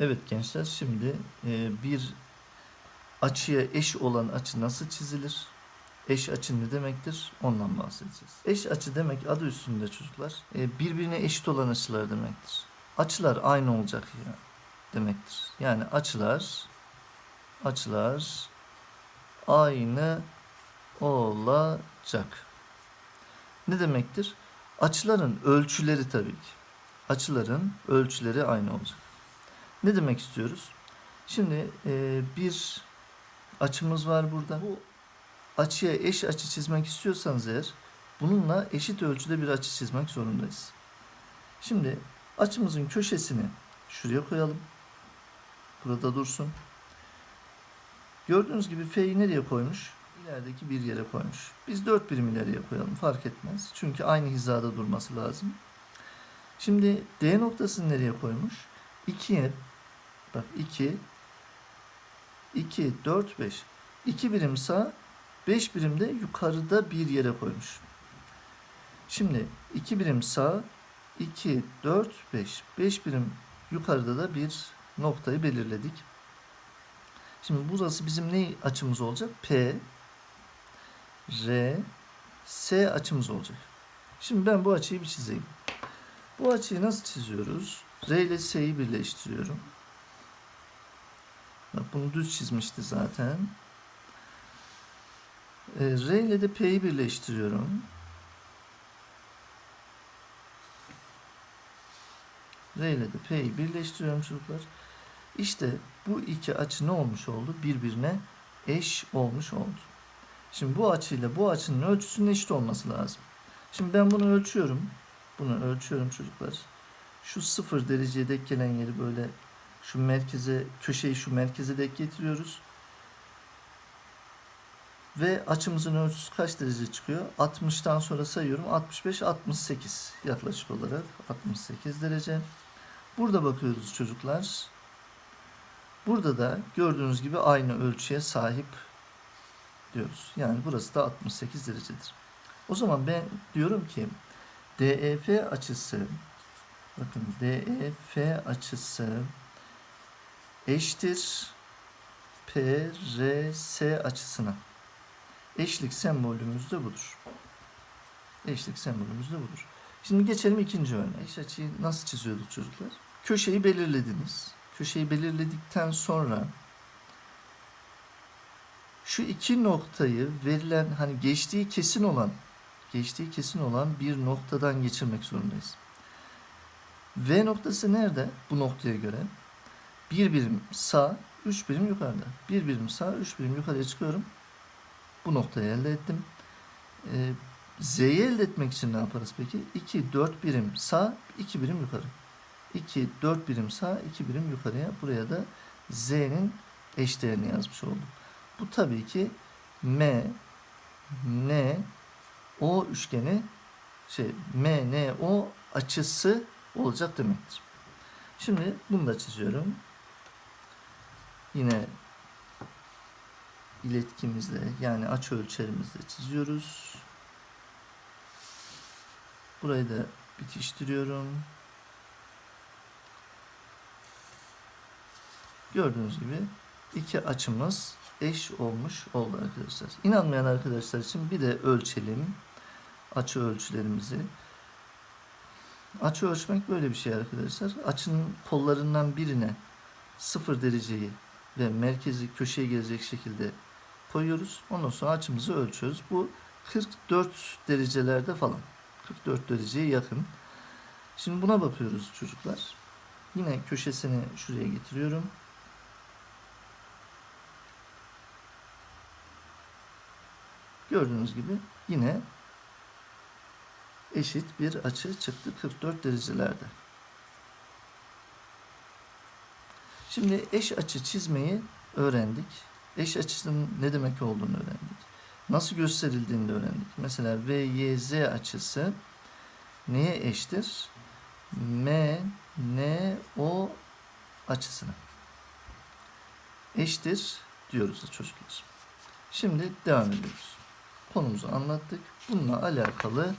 Evet gençler şimdi e, bir açıya eş olan açı nasıl çizilir? Eş açı ne demektir? Ondan bahsedeceğiz. Eş açı demek adı üstünde çocuklar. e, birbirine eşit olan açılar demektir. Açılar aynı olacak ya demektir. Yani açılar açılar aynı olacak. Ne demektir? Açıların ölçüleri tabii ki. Açıların ölçüleri aynı olacak. Ne demek istiyoruz? Şimdi e, bir açımız var burada. Bu açıya eş açı çizmek istiyorsanız eğer bununla eşit ölçüde bir açı çizmek zorundayız. Şimdi açımızın köşesini şuraya koyalım. Burada dursun. Gördüğünüz gibi F'yi nereye koymuş? İlerideki bir yere koymuş. Biz 4 birim ileriye koyalım fark etmez. Çünkü aynı hizada durması lazım. Şimdi D noktasını nereye koymuş? 2'ye bak 2 2 4 5 2 birim sağ 5 birim de yukarıda bir yere koymuş. Şimdi 2 birim sağ 2 4 5 5 birim yukarıda da bir noktayı belirledik. Şimdi burası bizim ne açımız olacak? P R S açımız olacak. Şimdi ben bu açıyı bir çizeyim. Bu açıyı nasıl çiziyoruz? R ile S'yi birleştiriyorum. Bunu düz çizmişti zaten. E, R ile de P'yi birleştiriyorum. R ile de P'yi birleştiriyorum çocuklar. İşte bu iki açı ne olmuş oldu? Birbirine eş olmuş oldu. Şimdi bu açıyla bu açının ölçüsünün eşit olması lazım. Şimdi ben bunu ölçüyorum. Bunu ölçüyorum çocuklar. Şu sıfır dereceye denk gelen yeri böyle şu merkeze, köşeyi şu merkeze denk getiriyoruz. Ve açımızın ölçüsü kaç derece çıkıyor? 60'tan sonra sayıyorum. 65, 68 yaklaşık olarak. 68 derece. Burada bakıyoruz çocuklar. Burada da gördüğünüz gibi aynı ölçüye sahip diyoruz. Yani burası da 68 derecedir. O zaman ben diyorum ki DEF açısı bakın DEF açısı eşittir PRS açısına. Eşlik sembolümüz de budur. Eşlik sembolümüz de budur. Şimdi geçelim ikinci örneğe. Eş açıyı nasıl çiziyorduk çocuklar? Köşeyi belirlediniz. Köşeyi belirledikten sonra şu iki noktayı verilen hani geçtiği kesin olan geçtiği kesin olan bir noktadan geçirmek zorundayız. V noktası nerede bu noktaya göre? Bir birim sağ, üç birim yukarıda. Bir birim sağ, üç birim yukarıya çıkıyorum. Bu noktayı elde ettim. Ee, Z'yi elde etmek için ne yaparız peki? 2, 4 birim sağ, 2 birim yukarı. 2, 4 birim sağ, 2 birim yukarıya. Buraya da Z'nin eşdeğerini yazmış oldum. Bu tabii ki M, N, O üçgeni şey M, N, O açısı olacak demektir. Şimdi bunu da çiziyorum. Yine iletkimizle yani açı ölçerimizle çiziyoruz. Burayı da bitiştiriyorum. Gördüğünüz gibi iki açımız eş olmuş oldu arkadaşlar. İnanmayan arkadaşlar için bir de ölçelim açı ölçülerimizi. Açı ölçmek böyle bir şey arkadaşlar. Açının kollarından birine sıfır dereceyi ve merkezi köşeye gelecek şekilde koyuyoruz. Ondan sonra açımızı ölçüyoruz. Bu 44 derecelerde falan. 44 dereceye yakın. Şimdi buna bakıyoruz çocuklar. Yine köşesini şuraya getiriyorum. Gördüğünüz gibi yine eşit bir açı çıktı 44 derecelerde. Şimdi eş açı çizmeyi öğrendik. Eş açının ne demek olduğunu öğrendik. Nasıl gösterildiğini de öğrendik. Mesela VYZ açısı neye eşittir? M, N, O açısına. Eşittir diyoruz da çocuklar. Şimdi devam ediyoruz. Konumuzu anlattık. Bununla alakalı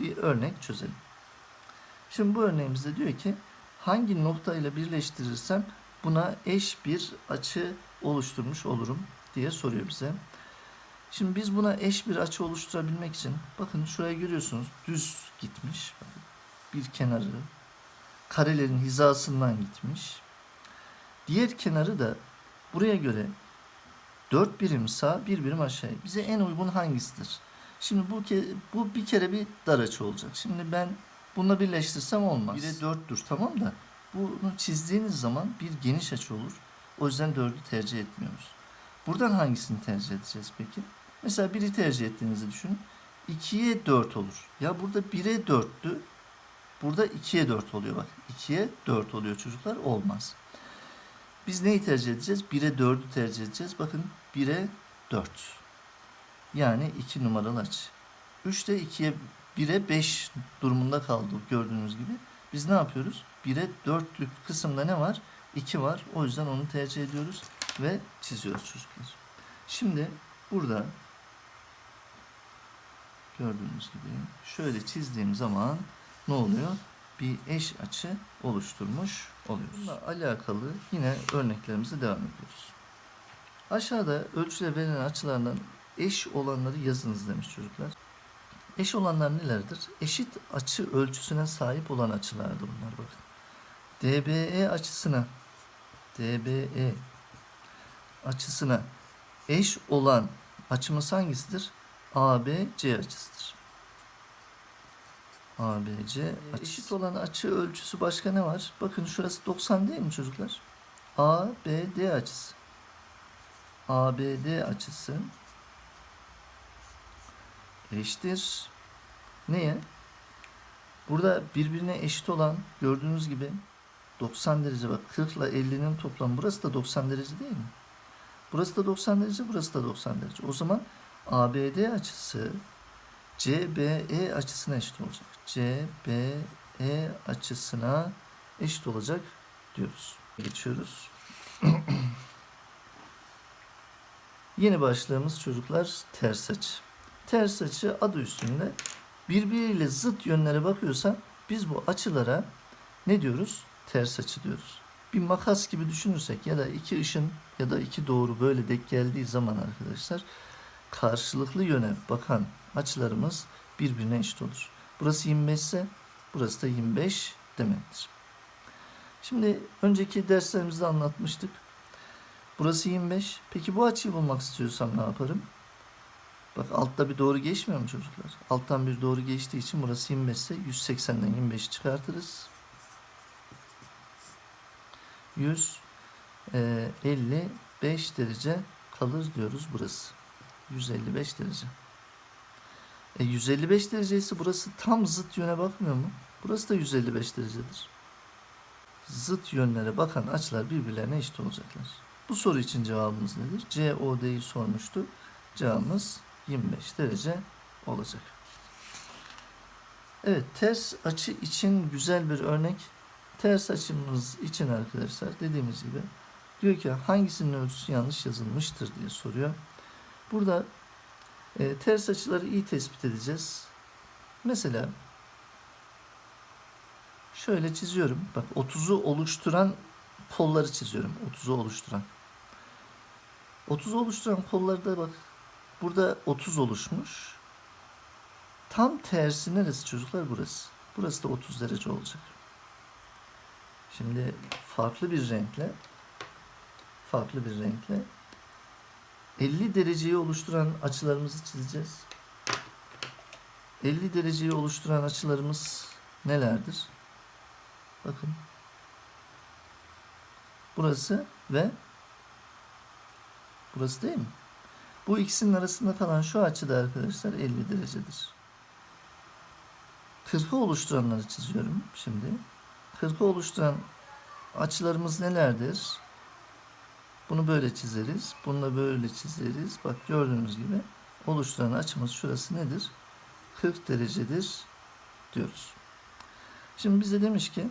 bir örnek çözelim. Şimdi bu örneğimizde diyor ki hangi nokta ile birleştirirsem buna eş bir açı oluşturmuş olurum diye soruyor bize. Şimdi biz buna eş bir açı oluşturabilmek için bakın şuraya görüyorsunuz düz gitmiş. Bir kenarı karelerin hizasından gitmiş. Diğer kenarı da buraya göre 4 birim sağ, 1 birim aşağı. Bize en uygun hangisidir? Şimdi bu ke bu bir kere bir dar açı olacak. Şimdi ben bununla birleştirsem olmaz. 1'e 4'tür tamam da bunu çizdiğiniz zaman bir geniş açı olur. O yüzden 4'ü tercih etmiyoruz. Buradan hangisini tercih edeceğiz peki? Mesela 1'i tercih ettiğinizi düşünün. 2'ye 4 olur. Ya burada 1'e 4'tü. Burada 2'ye 4 oluyor bak. 2'ye 4 oluyor çocuklar. Olmaz. Biz neyi tercih edeceğiz? 1'e 4'ü tercih edeceğiz. Bakın 'e 4. Yani 2 numaralı açı. 3 de 2'ye 1'e 5 durumunda kaldı gördüğünüz gibi. Biz ne yapıyoruz? 1'e 4'lük kısımda ne var? 2 var. O yüzden onu tercih ediyoruz ve çiziyoruz çocuklar. Şimdi burada gördüğünüz gibi şöyle çizdiğim zaman ne oluyor? Bir eş açı oluşturmuş oluyoruz. Bununla alakalı yine örneklerimize devam ediyoruz. Aşağıda ölçüle verilen açılardan eş olanları yazınız demiş çocuklar. Eş olanlar nelerdir? Eşit açı ölçüsüne sahip olan açılardır bunlar bakın. DBE açısına DBE açısına eş olan açımız hangisidir? ABC açısıdır. ABC açısı. eşit olan açı ölçüsü başka ne var? Bakın şurası 90 değil mi çocuklar? ABD açısı. ABD açısı eşittir. Neye? Burada birbirine eşit olan gördüğünüz gibi 90 derece bak 40 ile 50'nin toplamı burası da 90 derece değil mi? Burası da 90 derece, burası da 90 derece. O zaman ABD açısı CBE açısına eşit olacak. CBE açısına eşit olacak diyoruz. Geçiyoruz. Yeni başlığımız çocuklar ters açı. Ters açı adı üstünde birbiriyle zıt yönlere bakıyorsa biz bu açılara ne diyoruz? Ters açı diyoruz. Bir makas gibi düşünürsek ya da iki ışın ya da iki doğru böyle denk geldiği zaman arkadaşlar karşılıklı yöne bakan açılarımız birbirine eşit olur. Burası 25 ise burası da 25 demektir. Şimdi önceki derslerimizde anlatmıştık. Burası 25. Peki bu açıyı bulmak istiyorsam ne yaparım? Bak altta bir doğru geçmiyor mu çocuklar? Alttan bir doğru geçtiği için burası 25 ise 180'den 25 çıkartırız. 155 derece kalır diyoruz burası. 155 derece. E 155 derece ise burası tam zıt yöne bakmıyor mu? Burası da 155 derecedir. Zıt yönlere bakan açılar birbirlerine eşit olacaklar. Bu soru için cevabımız nedir? COD'yi sormuştu. Cevabımız 25 derece olacak. Evet, ters açı için güzel bir örnek. Ters açımız için arkadaşlar dediğimiz gibi diyor ki hangisinin ölçüsü yanlış yazılmıştır diye soruyor. Burada e, ters açıları iyi tespit edeceğiz. Mesela şöyle çiziyorum. Bak 30'u oluşturan kolları çiziyorum. 30'u oluşturan. 30'u oluşturan kollarda bak burada 30 oluşmuş. Tam tersi neresi çocuklar? Burası. Burası da 30 derece olacak. Şimdi farklı bir renkle farklı bir renkle 50 dereceyi oluşturan açılarımızı çizeceğiz. 50 dereceyi oluşturan açılarımız nelerdir? Bakın. Burası ve burası değil mi? Bu ikisinin arasında kalan şu açı da arkadaşlar 50 derecedir. 40'ı oluşturanları çiziyorum şimdi. 40'ı oluşturan açılarımız nelerdir? Bunu böyle çizeriz. Bunu da böyle çizeriz. Bak gördüğünüz gibi oluşturan açımız şurası nedir? 40 derecedir diyoruz. Şimdi bize demiş ki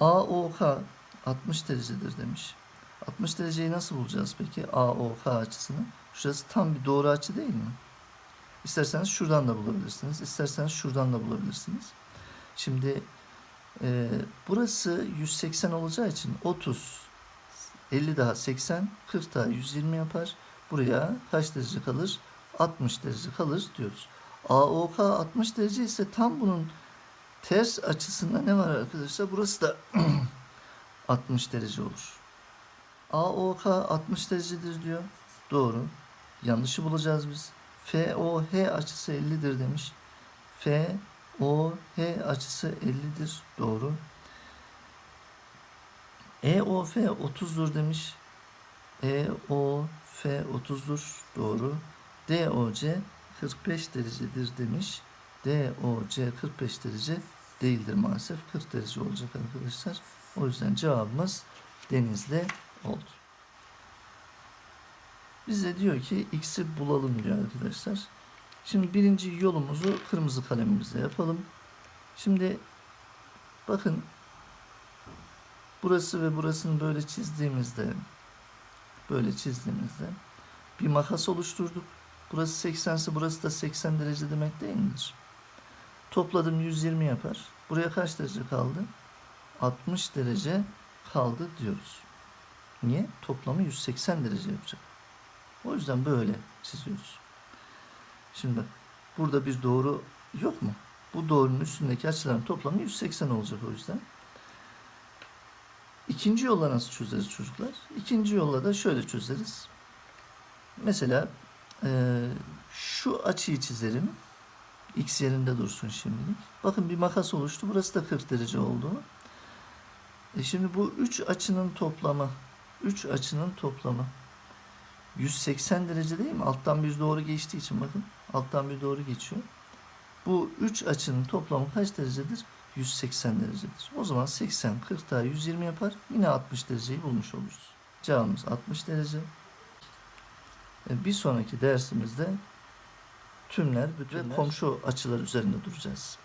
AOK 60 derecedir demiş. 60 dereceyi nasıl bulacağız peki? AOK açısını. Şurası tam bir doğru açı değil mi? İsterseniz şuradan da bulabilirsiniz. İsterseniz şuradan da bulabilirsiniz. Şimdi e, burası 180 olacağı için 30 50 daha 80, 40 daha 120 yapar. Buraya kaç derece kalır? 60 derece kalır diyoruz. AOK 60 derece ise tam bunun ters açısında ne var arkadaşlar? Burası da 60 derece olur. AOK 60 derecedir diyor. Doğru. Yanlışı bulacağız biz. FOH açısı 50'dir demiş. FOH açısı 50'dir. Doğru. EOF 30'dur demiş. EOF 30'dur. Doğru. DOC 45 derecedir demiş. DOC 45 derece değildir maalesef. 40 derece olacak arkadaşlar. O yüzden cevabımız Denizli oldu. Bize diyor ki x'i bulalım diyor arkadaşlar. Şimdi birinci yolumuzu kırmızı kalemimizle yapalım. Şimdi bakın burası ve burasını böyle çizdiğimizde böyle çizdiğimizde bir makas oluşturduk. Burası 80 ise burası da 80 derece demek değil midir? Topladım 120 yapar. Buraya kaç derece kaldı? 60 derece kaldı diyoruz. Niye? Toplamı 180 derece yapacak. O yüzden böyle çiziyoruz. Şimdi burada bir doğru yok mu? Bu doğrunun üstündeki açıların toplamı 180 olacak o yüzden. İkinci yolla nasıl çözeriz çocuklar? İkinci yolla da şöyle çözeriz. Mesela eee, şu açıyı çizerim. X yerinde dursun şimdilik. Bakın bir makas oluştu. Burası da 40 derece oldu. E şimdi bu üç açının toplamı, üç açının toplamı 180 derece değil mi? Alttan bir doğru geçtiği için bakın. Alttan bir doğru geçiyor. Bu üç açının toplamı kaç derecedir? 180 derecedir. O zaman 80, 40 daha 120 yapar. Yine 60 dereceyi bulmuş oluruz. Cevabımız 60 derece. E, Bir sonraki dersimizde tümler, bütün komşu açılar üzerinde duracağız.